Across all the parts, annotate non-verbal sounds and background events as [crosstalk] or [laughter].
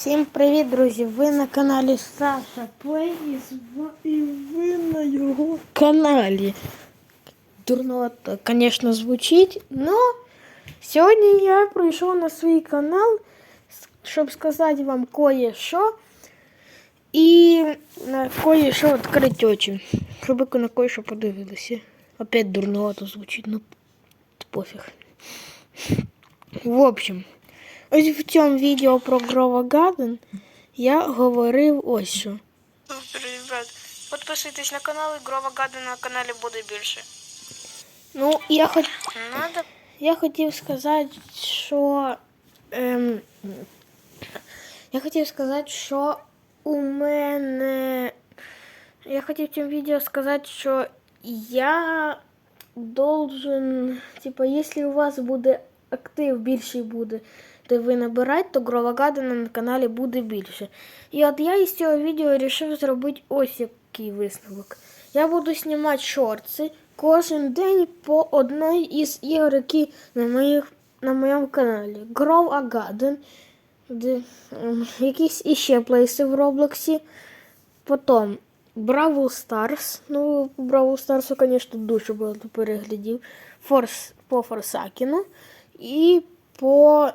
Всім привіт, друзі! Ви на каналі Саша Плей і ви на його каналі. Дурновато, звісно, звучить, але сьогодні я прийшов на свій канал, щоб сказати вам кое-що і на кое-що відкрити очі, щоб ви на кое-що подивилися. Опять дурновато звучить, ну пофіг. В общем, ось в цьому відео про Грова Гаден я говорив ось що. Ребят, підписуйтесь на канал, і Грова Гада на каналі буде більше. Ну, я хоч Надо я хотів сказати, що. Ем, я хотів сказати, що у мене. Я хотів в цьому відео сказати, що я должен. Типа, якщо у вас буде актив більший буде, де ви набирати, то Грова Гадена на каналі буде більше. І от я із цього відео вирішив зробити ось який висновок. Я буду знімати шорти кожен день по одній із ігор, які на, моїх, на моєму каналі. Grow a Garden, ем, якісь іще плейси в Роблоксі. Потім Бравл Старс. Ну, Бравл Старсу, звісно, дуже багато переглядів. Форс, по Форсакіну і по,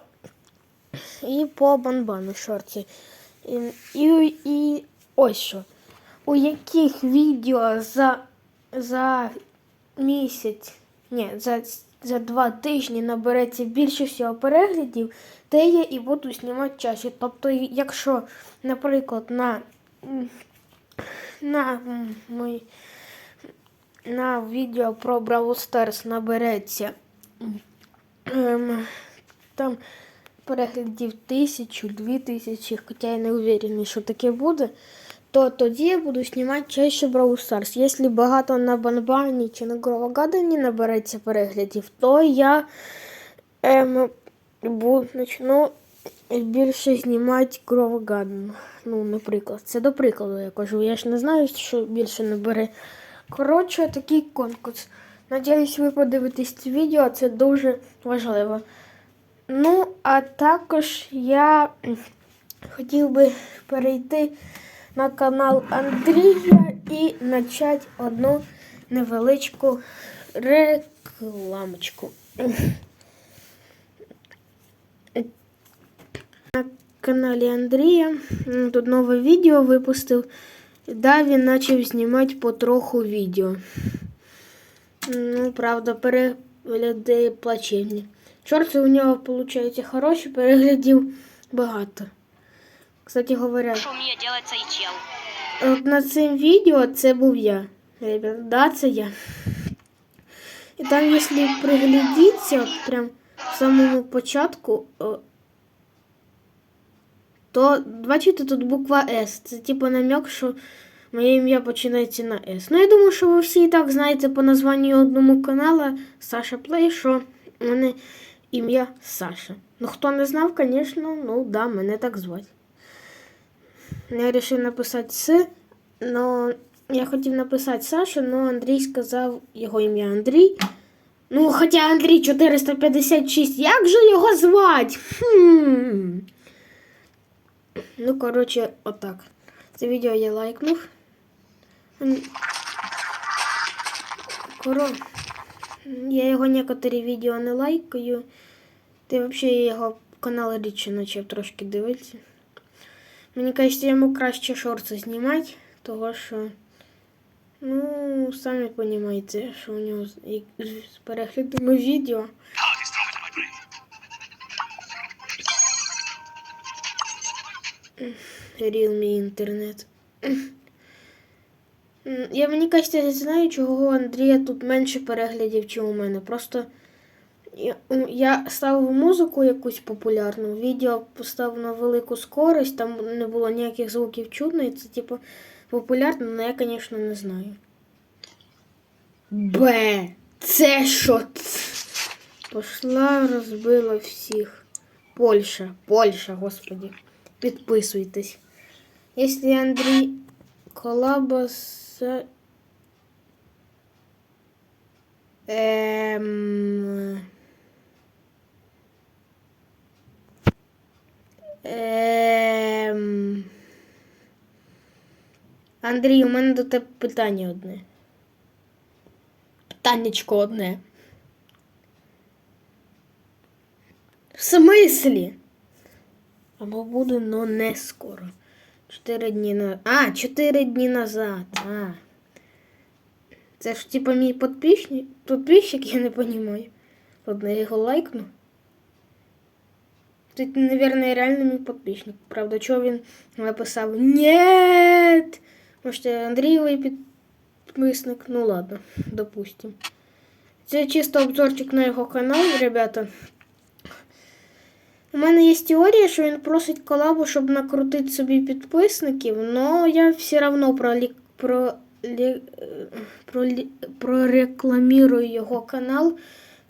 і по Банбану шорти. І, і, і ось що. У яких відео за, за місяць, ні, за, за два тижні набереться більше всього переглядів, те я і буду знімати чаще. Тобто, якщо, наприклад, на, на, м, на відео про Brawl Stars набереться ем, там переглядів тисячу, дві тисячі, хоча я не уверений, що таке буде, то тоді я буду знімати чаще Brawl Stars. Якщо багато на Банбані чи на Гровогадані набереться переглядів, то я ем, почну більше знімати Гровогадан. Ну, наприклад, це до прикладу я кажу. Я ж не знаю, що більше набере. Коротше, такий конкурс. Надіюсь, ви подивитесь це відео, це дуже важливо. Ну, а також я хотів би перейти на канал Андрія і почати одну невеличку рекламочку. На каналі Андрія тут нове відео випустив. Да, він почав знімати потроху відео. Ну, правда, перегляди плачевні. Шорти у нього, виходить, хороші, переглядів багато. Кстати говоря, от на цим відео це був я. Ребят, да, це я. І там, якщо приглядіться, от прям в самому початку, то бачите, тут буква С. Це типу намек, що моє ім'я починається на С. Ну, я думаю, що ви всі і так знаєте по названню одному каналу Саша Плей, що мене ім'я Саша. Ну, хто не знав, звісно, ну да, мене так звати. Я вирішив написати С, но я хотів написати Саша, але Андрій сказав його ім'я Андрій. Ну, хоча Андрій 456, як же його звати? Хм. Ну, коротше, отак. Це відео я лайкнув. Коро... Я його некоторі відео не лайкаю. Ти взагалі його канал рідше почав трошки дивитися. Мені кажеться, йому краще шорти знімати, того що. Ну, самі розумієте, що у нього з, переглядами відео. Realme інтернет. Я мені кажеться, не знаю, чого у Андрія тут менше переглядів, ніж у мене. Просто я, ставив музику якусь популярну, відео поставив на велику скорость, там не було ніяких звуків чутно, і це типу популярно, але я, звісно, не знаю. Б. Це що? Пошла, розбила всіх. Польща, Польща, господи. Підписуйтесь. Якщо Андрій колаба з... Ем... Ем, Андрій, у мене до тебе питання одне. Питаннячко одне. В смислі? Або буде, но не скоро. Чотири дні на... А, чотири дні назад. А. Це ж типа мій підписчик, я не розумію. Ладно, я його лайкну. Тут, наверное, реально мій підписчик. Правда, чого він написав Нет! Може, Андрієвий підписник. Ну ладно, допустим. Це чисто обзорчик на його канал, ребята. У мене є теорія, що він просить колабу, щоб накрутити собі підписників, але я все одно пролі... про... лі- пролі... прорекламірую його канал.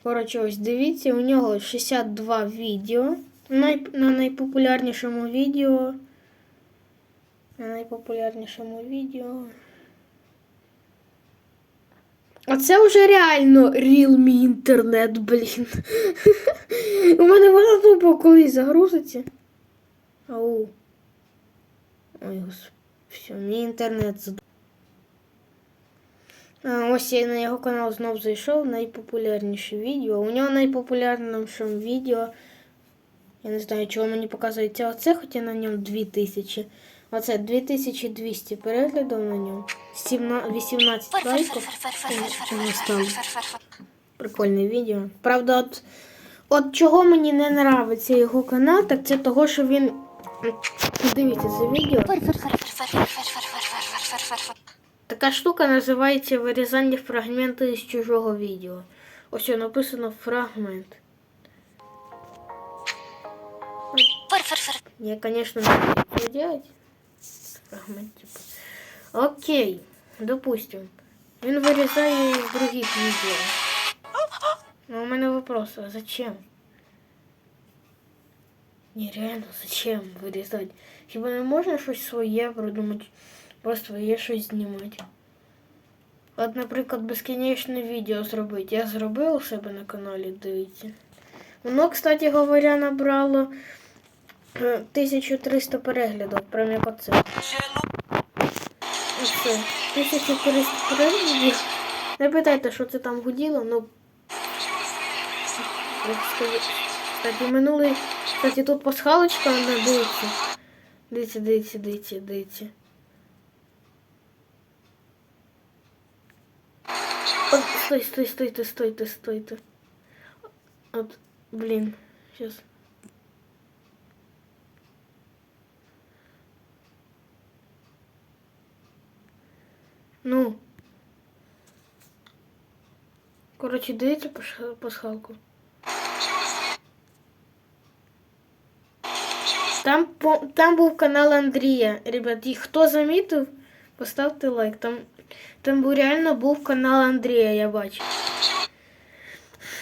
Коротше, ось дивіться, у нього 62 відео. На найпопулярнішому відео. На найпопулярнішому відео. Оце вже реально Realme інтернет, блін. [laughs] У мене вона тупо колись загрузиться. Ау. Ой, господи. Все, мій інтернет зад... А, ось я на його канал знов зайшов. Найпопулярніше відео. У нього найпопулярніше відео. Я не знаю, чого мені показується оце, хоча на ньому 2000. Оце 2200 переглядів на ньому. 17 18 лайків. Прикольне відео. Правда, от, от чого мені не нравиться його канал, так це того, що він. Дивіться це відео. Така штука називається вирізання фрагменту з чужого відео. Ось написано фрагмент. Я, конечно, не буду это делать. Фрагмент, типа. Окей, допустим. Він вирізає із других відео. Но у мене вопрос, а зачем? Не, реально, зачем вирізати? Хіба не можна щось своє придумати? Просто своє щось знімати. От, наприклад, безкінечне відео зробити. Я зробив у себе на каналі, дивіться. Воно, кстати говоря, набрало е, 1300 переглядів, прям як оце. Оце. 1300 переглядів. Не питайте, що це там гуділо, ну. Кстати, минулий. Кстати, тут пасхалочка, вона дивіться. Дивіться, дивіться, дивіться, дивіться. От, стой, стой, стойте, стойте, стойте. От, блін, сейчас. Ну. Коротше, дивіться паш- пасхалку. Там, по- там був канал Андрія. Ребят, і хто замітив, поставте лайк. Там, там був реально був канал Андрія, я бачу.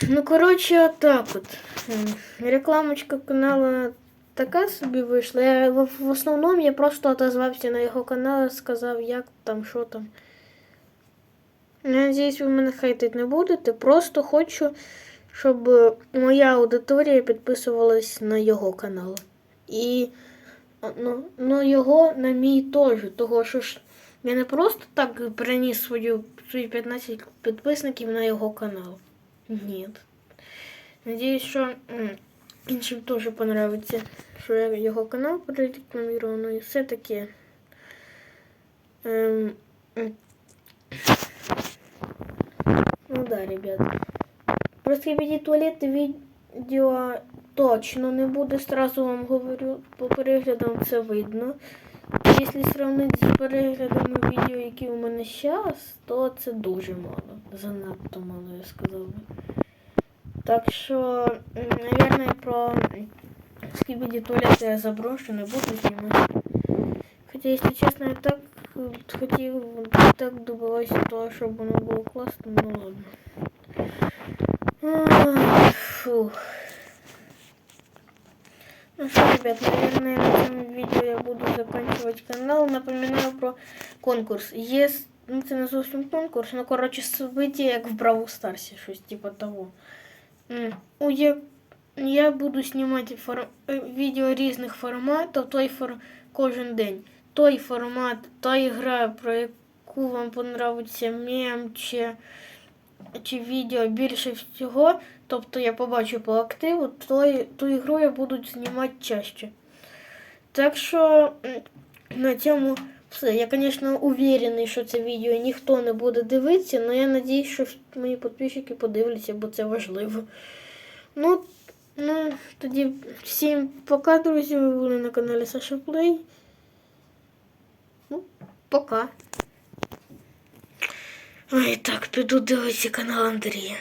Ну, коротше, отак от. М, Рекламочка канала така собі вийшла. Я, в, в основному я просто отозвався на його канал, сказав, як там, що там. Надіюсь, ви мене хейтити не будете. Просто хочу, щоб е, моя аудиторія підписувалась на його канал. І ну, ну, його на мій теж. Того що ж я не просто так переніс свою, свої 15 підписників на його канал. Ні. Надіюсь, що іншим теж понравиться, що я його канал прорекламірую, ну і все таке. Ем, м. ну да, ребят. Про скибіді туалети відео точно не буде, сразу вам говорю, по переглядам це видно. Якщо сравнити з переглядами відео, які у мене зараз, то це дуже мало. Занадто мало, я сказав би. Так що, м, наверное, про скибіді туалети я заброшу, не буду знімати. Хоча, якщо чесно, я так хотів, так добивався того, щоб воно було класно, ну ладно. Фух. Ну что, ребят, наверное, на этом видео я буду заканчивать канал. Напоминаю про конкурс. Есть, ну це не зовсім конкурс, ну коротше, событие як в Бравл Старсі, щось типа того. У я, я буду знімати фор... е, відео різних форматів, той фор... кожен день. Той формат, та ігра, про яку вам понравиться мем чи, чи відео більше всього, тобто я побачу по активу, то, ту ігру я буду знімати чаще. Так що на цьому все. Я, звісно, уверений, що це відео ніхто не буде дивитися, але я надіюсь, що мої підписчики подивляться, бо це важливо. Ну, ну тоді всім пока, друзі. Ви були на каналі Саша Плей. Ну, пока. Ой, так, піду дивитися канал Андрія.